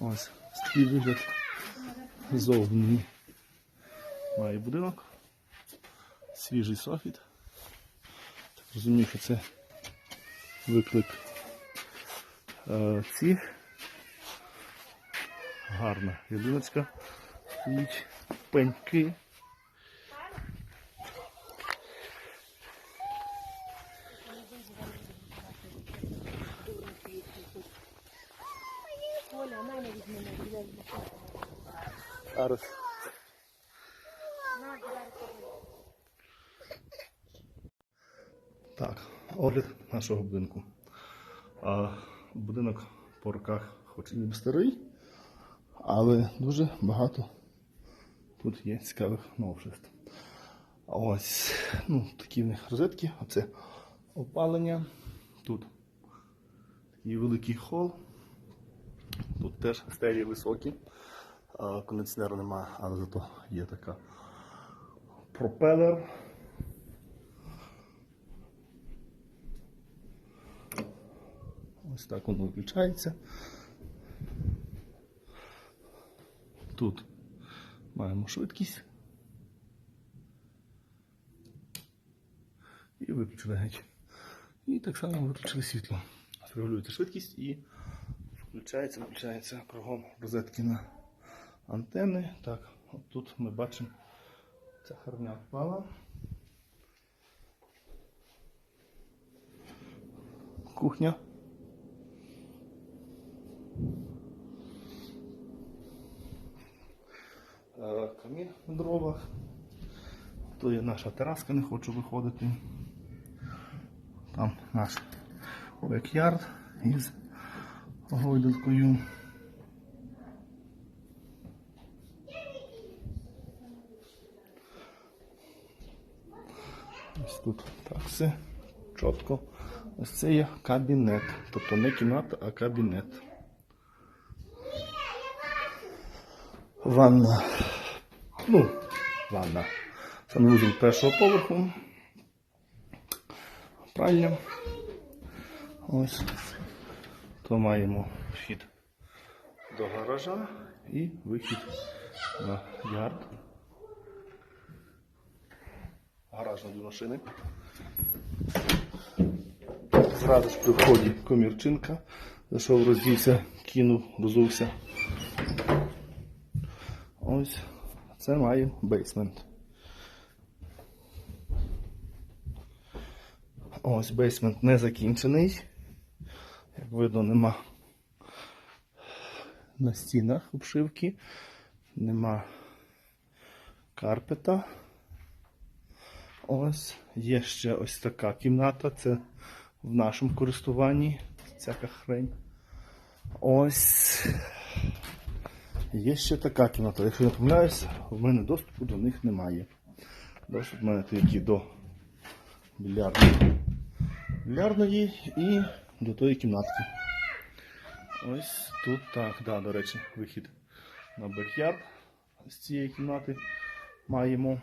Ось такий вигляд зовні. Має будинок. Свіжий софіт. Так розумію, що це виклик е, ці. Гарна. Стоїть пеньки. Зараз. Так, огляд нашого будинку. А, будинок по роках, хоч і не старий, але дуже багато тут є цікавих новшеств. Ось, ну, такі в них розетки, оце опалення. Тут такий великий хол. Тут теж стелі високі. А, Кондиціонера немає, але зато є така пропелер. Ось так воно виключається. Тут маємо швидкість. І виключили геть. І так само виключили світло. Регулюєте швидкість і включається, виключається кругом розетки на антени. Так, от тут ми бачимо, ця херня впала. Кухня. Камін на дровах. То є наша тераска, не хочу виходити. Там наш бекярд із гойдалкою. Ось тут так все чітко. Ось це є кабінет. Тобто не кімната, а кабінет. Ванна. Ну, ванна. Санвузол першого поверху. Пральня. Ось. То маємо вхід до гаража і вихід на ярд. Гараж на дві машини. Зразу ж при вході комірчинка. Зайшов, роздівся, кинув, розувся. Ось це має бейсмент. Ось бейсмент не закінчений. Як видно, нема на стінах обшивки, нема карпета. Ось є ще ось така кімната. Це в нашому користуванні. Всяка хрень. Ось. Є ще така кімната. Якщо я не помиляюсь, в мене доступу до них немає. Доступ в мене тільки до більярдної, більярдної і до тої кімнатки. Ось тут так, да, до речі, вихід на бекярд з цієї кімнати маємо.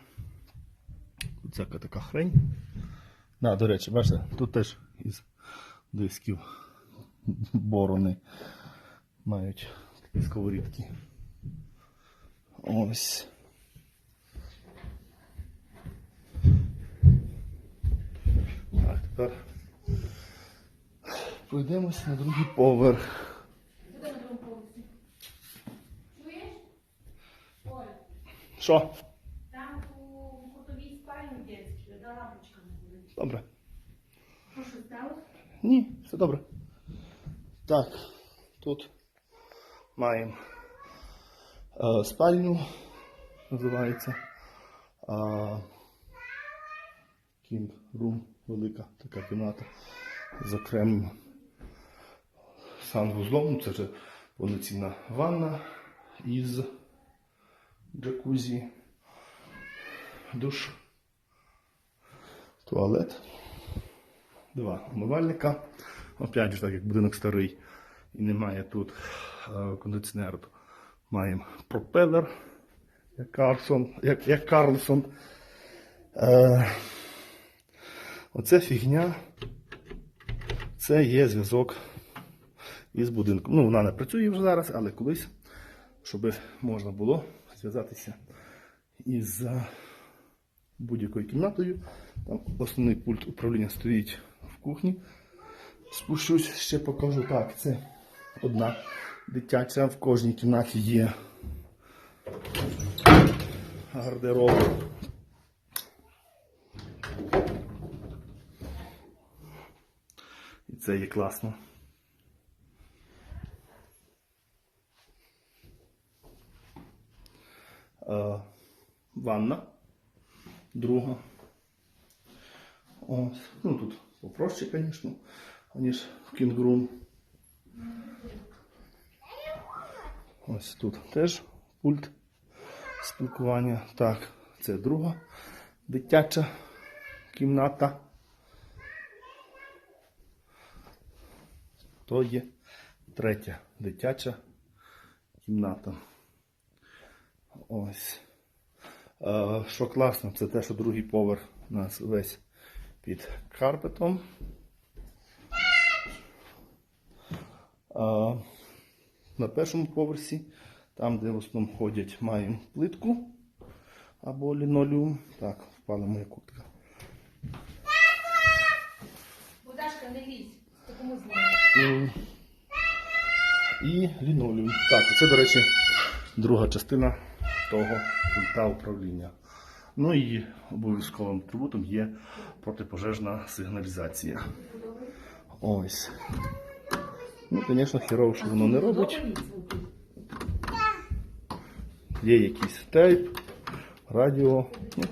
Всяка така хрень. Да, до речі, бачите, тут теж із дисків борони мають такі сковорідки. Ось. Так, тепер пройдемось на другий поверх. Що? Там у кутовій спальні дитячій, де лампочка не буде. Добре. Що сталося? Ні, все добре. Так, тут маємо е, спальню, називається. Е, Кімп рум, велика така кімната з окремим санвузлом. Це вже повноцінна ванна із джакузі, душ, туалет. Два умивальника. Опять же, так як будинок старий і немає тут е, кондиціонеру, то маємо пропелер, як Карлсон. Як, як Карлсон. Е, оце фігня. Це є зв'язок із будинком. Ну, вона не працює вже зараз, але колись, щоб можна було зв'язатися із е, будь-якою кімнатою. Там основний пульт управління стоїть в кухні. Спущусь, ще покажу. Так, це одна дитяча. В кожній кімнаті є гардероб. І це є класно. Е, ванна. Друга. Ось. Ну тут попроще, звісно, ніж в кінгрум. Ось тут теж пульт спілкування. Так, це друга дитяча кімната. То є третя дитяча кімната. Ось. Е, Що класно, це те, що другий поверх у нас весь під карпетом. А, на першому поверсі, там, де в основному ходять, маємо плитку або лінолеум. Так, впала моя куртка. Будашка, не лізь. Такому знаю. І лінолеум. Так, це, до речі, друга частина того пульта управління. Ну і обов'язковим атрибутом є протипожежна сигналізація. Ось. Ну, звісно, хірово, що воно не робить. Є якийсь тейп, радіо. Ну,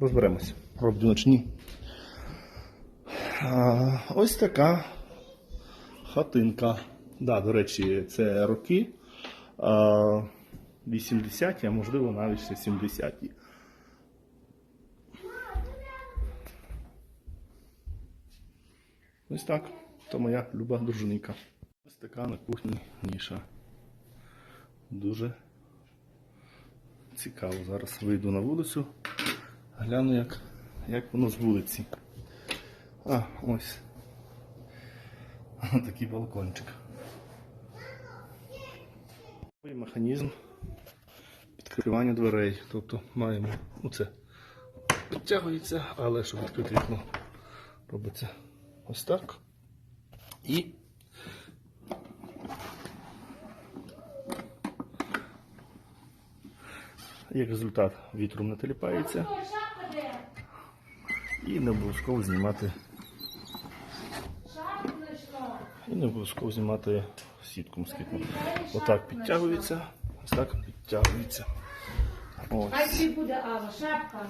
розберемось. Роблю ночні. Ось така хатинка. Да, до речі, це роки 80-ті, а можливо навіть ще 70-ті. Ось так. То моя люба дружинка. Ось така на кухні ніша. Дуже цікаво. Зараз вийду на вулицю, гляну, як, як воно з вулиці. А, ось. Такий балкончик. І механізм відкривання дверей. Тобто маємо ну це підтягується, але щоб відкрити вікно робиться ось так. І як результат вітром не теліпається і не обов'язково знімати І не обов'язково знімати сітку москітну. Отак підтягується, ось так підтягується. Ось. Тобі буде Ава, шапка.